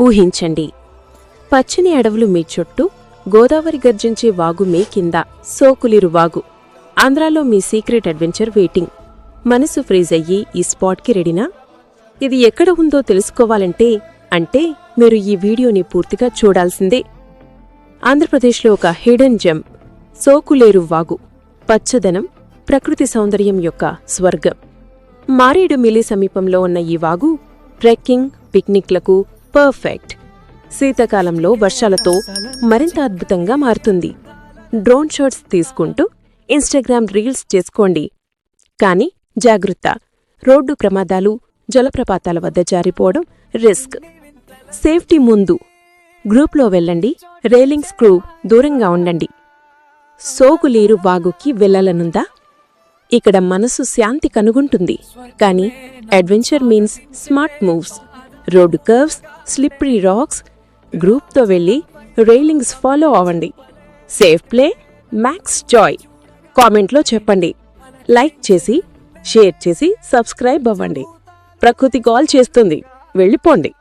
ఊహించండి. పచ్చని అడవులు మీ చుట్టూ గోదావరి గర్జించే వాగు మీ కింద సోకులిరు వాగు. ఆంధ్రాలో మీ సీక్రెట్ అడ్వెంచర్ వెయిటింగ్. మనసు ఫ్రీజ్ అయ్యి ఈ స్పాట్కి రెడీనా? ఇది ఎక్కడ ఉందో తెలుసుకోవాలంటే అంటే మీరు ఈ వీడియోని పూర్తిగా చూడాల్సిందే. ఆంధ్రప్రదేశ్లో ఒక హిడెన్ జెమ్ సోకులేరు వాగు పచ్చదనం ప్రకృతి సౌందర్యం యొక్క స్వర్గం. మారేడుమిల్లి సమీపంలో ఉన్న ఈ వాగు ట్రెక్కింగ్ పిక్నిక్లకు పర్ఫెక్ట్. శీతాకాలంలో వర్షాలతో మరింత అద్భుతంగా మారుతుంది. డ్రోన్ షాట్స్ తీసుకుంటూ ఇన్స్టాగ్రామ్ రీల్స్ చేసుకోండి. కానీ జాగ్రత్త రోడ్డు ప్రమాదాలు జలప్రపాతాల వద్ద జారిపోవడం రిస్క్. సేఫ్టీ ముందు. గ్రూప్లో వెళ్ళండి రేలింగ్ స్క్రూ దూరంగా ఉండండి. సోగులేరు వాగుకి వెళ్ళాలనుందా? ఇక్కడ మనసు శాంతి కనుగొంటుంది. కానీ adventure means smart moves. Road curves slippery rocks గ్రూప్తో వెళ్ళి రైలింగ్స్ ఫాలో అవ్వండి. Safe play max joy. కామెంట్లో చెప్పండి. లైక్ చేసి షేర్ చేసి సబ్స్క్రైబ్ అవ్వండి. ప్రకృతి కాల్ చేస్తుంది. వెళ్ళిపోండి.